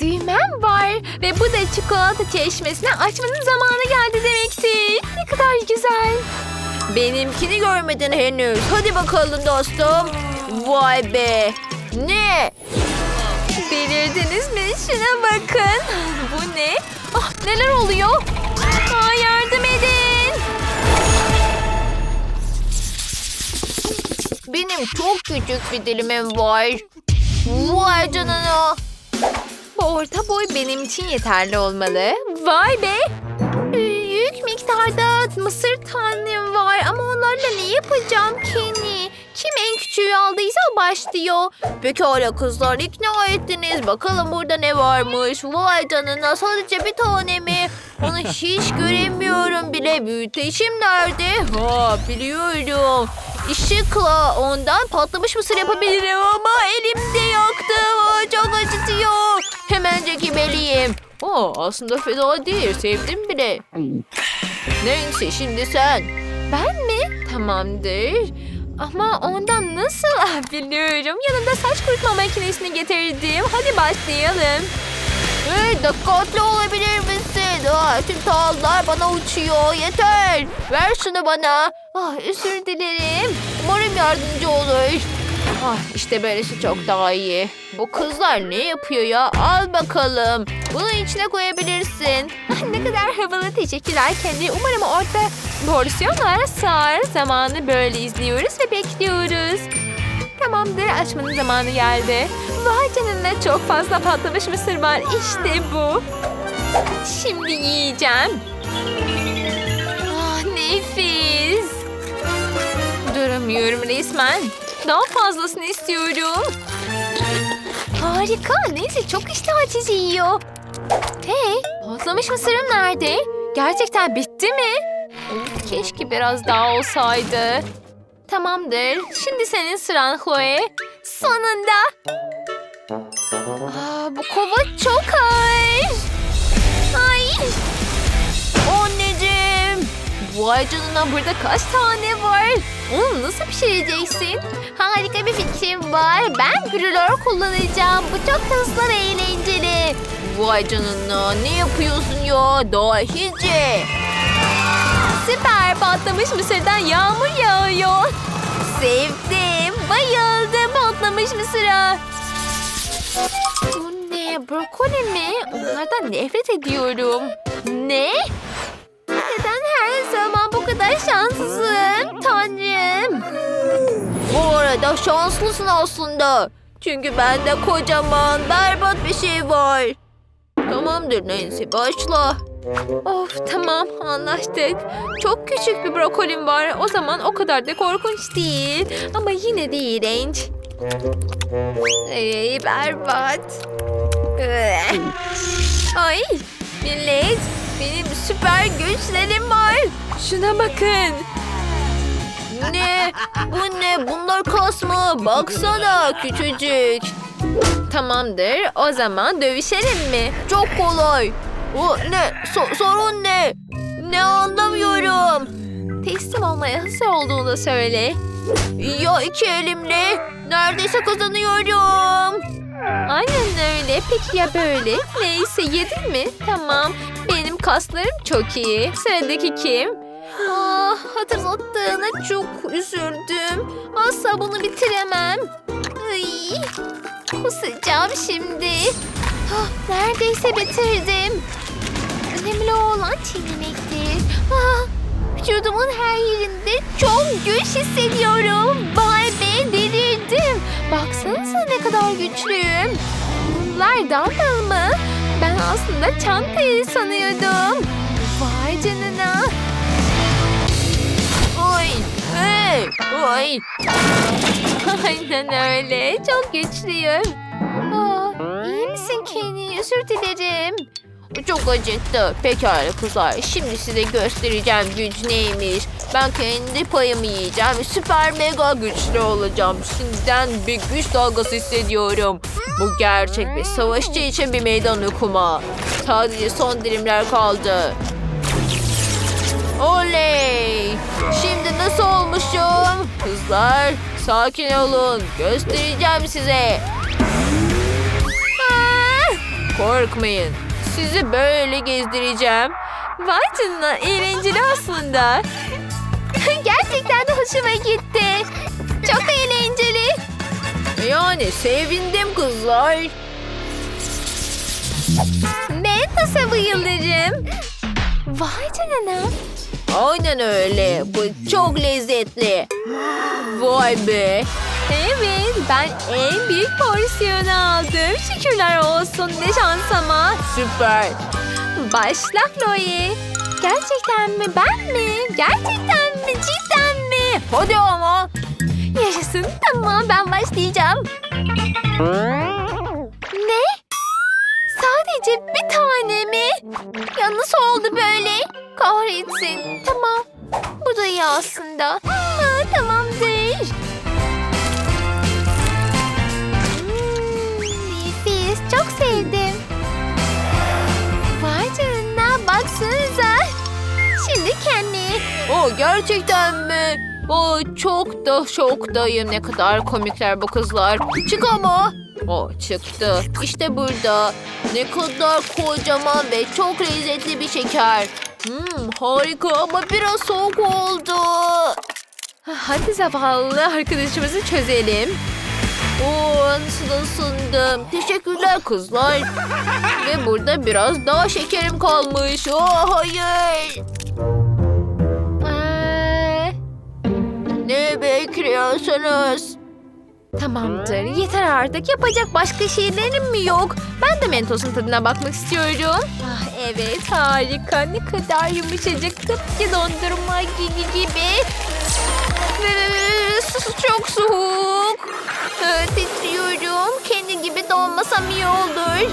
düğmem var. Ve bu da çikolata çeşmesini açmanın zamanı geldi demektir. Ne kadar güzel. Benimkini görmedin henüz. Hadi bakalım dostum. Vay be. Ne? Delirdiniz mi? Şuna bakın. Bu ne? Ah, neler oluyor? Aa, yardım edin. Benim çok küçük bir dilimim var. Vay canına. Orta boy benim için yeterli olmalı. Vay be! Büyük miktarda mısır tanem var ama onlarla ne yapacağım Kenny? Kim en küçüğü aldıysa başlıyor. Pekala kızlar ikna ettiniz. Bakalım burada ne varmış. Vay canına sadece bir tane mi? Onu hiç göremiyorum bile. Büyüteçim nerede? Ha biliyorum. Işıkla ondan patlamış mısır yapabilirim ama elimde yaktım. Çok acıtıyor. Hemencek yemeliyim. Aa, aslında fena değil. Sevdim bile. Neyse şimdi sen. Ben mi? Tamamdır. Ama ondan nasıl? Ah, biliyorum. Yanımda saç kurutma makinesini getirdim. Hadi başlayalım. Hey, dikkatli olabilir misin? Aa, tüm tağlar bana uçuyor. Yeter. Ver şunu bana. Ah, özür dilerim. Umarım yardımcı olur. Ah, işte böylesi çok daha iyi. Bu kızlar ne yapıyor ya? Al bakalım. Bunu içine koyabilirsin. Ah, ne kadar havalı teşekkürler kendi. Umarım orta porsiyonlar sığar. Zamanı böyle izliyoruz ve bekliyoruz. Tamamdır açmanın zamanı geldi. Vay canına çok fazla patlamış mısır var. İşte bu. Şimdi yiyeceğim. Ah nefis. Duramıyorum resmen. Daha fazlasını istiyorum. Harika. Neyse çok iştah açıcı yiyor. Hey, patlamış mısırım nerede? Gerçekten bitti mi? Keşke biraz daha olsaydı. Tamamdır. Şimdi senin sıran Chloe. Sonunda. Aa, bu kova çok ağır. Vay burada kaç tane var? Onu nasıl pişireceksin? Harika bir fikrim var. Ben brülör kullanacağım. Bu çok hızlı ve eğlenceli. Vay canına ne yapıyorsun ya? Dahice. Süper patlamış mısırdan yağmur yağıyor. Sevdim. Bayıldım patlamış mısıra. Bu ne? Brokoli mi? Onlardan nefret ediyorum. Ne? Zaman bu kadar şanssızım? Tanrım. Bu arada şanslısın aslında. Çünkü bende kocaman berbat bir şey var. Tamamdır Nancy başla. Of tamam anlaştık. Çok küçük bir brokolim var. O zaman o kadar da korkunç değil. Ama yine de iğrenç. Ey berbat. Üeh. Ay millet benim süper güçlerim var. Şuna bakın. Ne? Bu ne? Bunlar kas mı? Baksana küçücük. Tamamdır o zaman dövüşelim mi? Çok kolay. O ne? So- sorun ne? Ne anlamıyorum. Teslim olmaya hazır olduğunu söyle. Ya iki elimle? Neredeyse kazanıyorum. Aynen öyle. Peki ya böyle? Neyse yedin mi? Tamam. Kaslarım çok iyi. Sıradaki kim? Ah, hatırlattığına çok üzüldüm. Asla bunu bitiremem. Ay, kusacağım şimdi. Ah, neredeyse bitirdim. Önemli olan çiğnemektir. Ah, vücudumun her yerinde çok güç hissediyorum. Vay be delirdim. Baksanıza ne kadar güçlüyüm. Bunlar dumbbell mı? Ben aslında çantayı sanıyordum. Vay canına. Ay, hey, ay. Aynen öyle. Çok güçlüyüm. Aa, iyi misin Kenny? Özür dilerim. Çok acıttı. Pekala kızlar. Şimdi size göstereceğim güç neymiş. Ben kendi payımı yiyeceğim. Süper mega güçlü olacağım. Şimdiden bir güç dalgası hissediyorum. Bu gerçek ve savaşçı için bir meydan okuma. Sadece son dilimler kaldı. Oley! Şimdi nasıl olmuşum? Kızlar sakin olun. Göstereceğim size. Aa, Korkmayın. Sizi böyle gezdireceğim. Vay canına eğlenceli aslında. Gerçekten de hoşuma gitti. Çok eğlenceli. Yani sevindim kızlar. Mentos'a bayılırım. Vay canına. Aynen öyle. Bu çok lezzetli. Vay be. Evet ben en büyük porsiyonu aldım. Şükürler olsun ne şansıma. Süper. Başla Chloe. Gerçekten mi ben mi? Gerçekten mi cidden mi? Hadi ama. Yaşasın tamam ben başlayacağım. Ne? Sadece bir tane mi? Ya nasıl oldu böyle? Kahretsin. Tamam. Bu da iyi aslında. Aa, tamamdır. Hmm, nefis. Çok sevdim. Vay canına baksanıza. Şimdi kendi. O gerçekten mi? O çok da şoktayım. Ne kadar komikler bu kızlar. Çık ama. O çıktı. İşte burada. Ne kadar kocaman ve çok lezzetli bir şeker. Hmm, harika ama biraz soğuk oldu. Hadi zavallı arkadaşımızı çözelim. Oo, nasıl ısındım. Teşekkürler kızlar. Ve burada biraz daha şekerim kalmış. Oh hayır. Ne bekliyorsunuz? tamamdır. Yeter artık. Yapacak başka şeylerim mi yok? Ben de mentosun tadına bakmak istiyorum. Ah, evet harika. Ne kadar yumuşacık. Tıpkı dondurma gibi gibi. Çok soğuk. Ee, titriyorum. Kendi gibi donmasam iyi olur.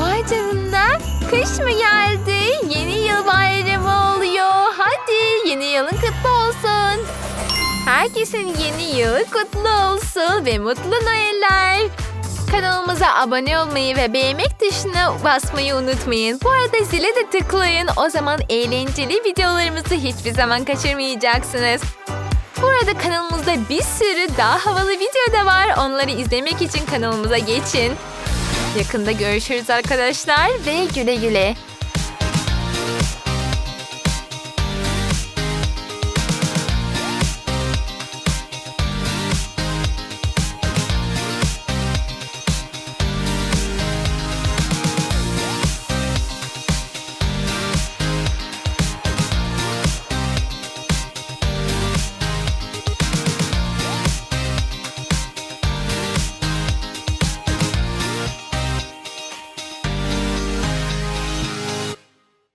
Vay canına. Kış mı geldi? Yeni Herkesin yeni yılı kutlu olsun ve mutlu Noeller. Kanalımıza abone olmayı ve beğenmek tuşuna basmayı unutmayın. Bu arada zile de tıklayın. O zaman eğlenceli videolarımızı hiçbir zaman kaçırmayacaksınız. Bu arada kanalımızda bir sürü daha havalı video da var. Onları izlemek için kanalımıza geçin. Yakında görüşürüz arkadaşlar ve güle güle.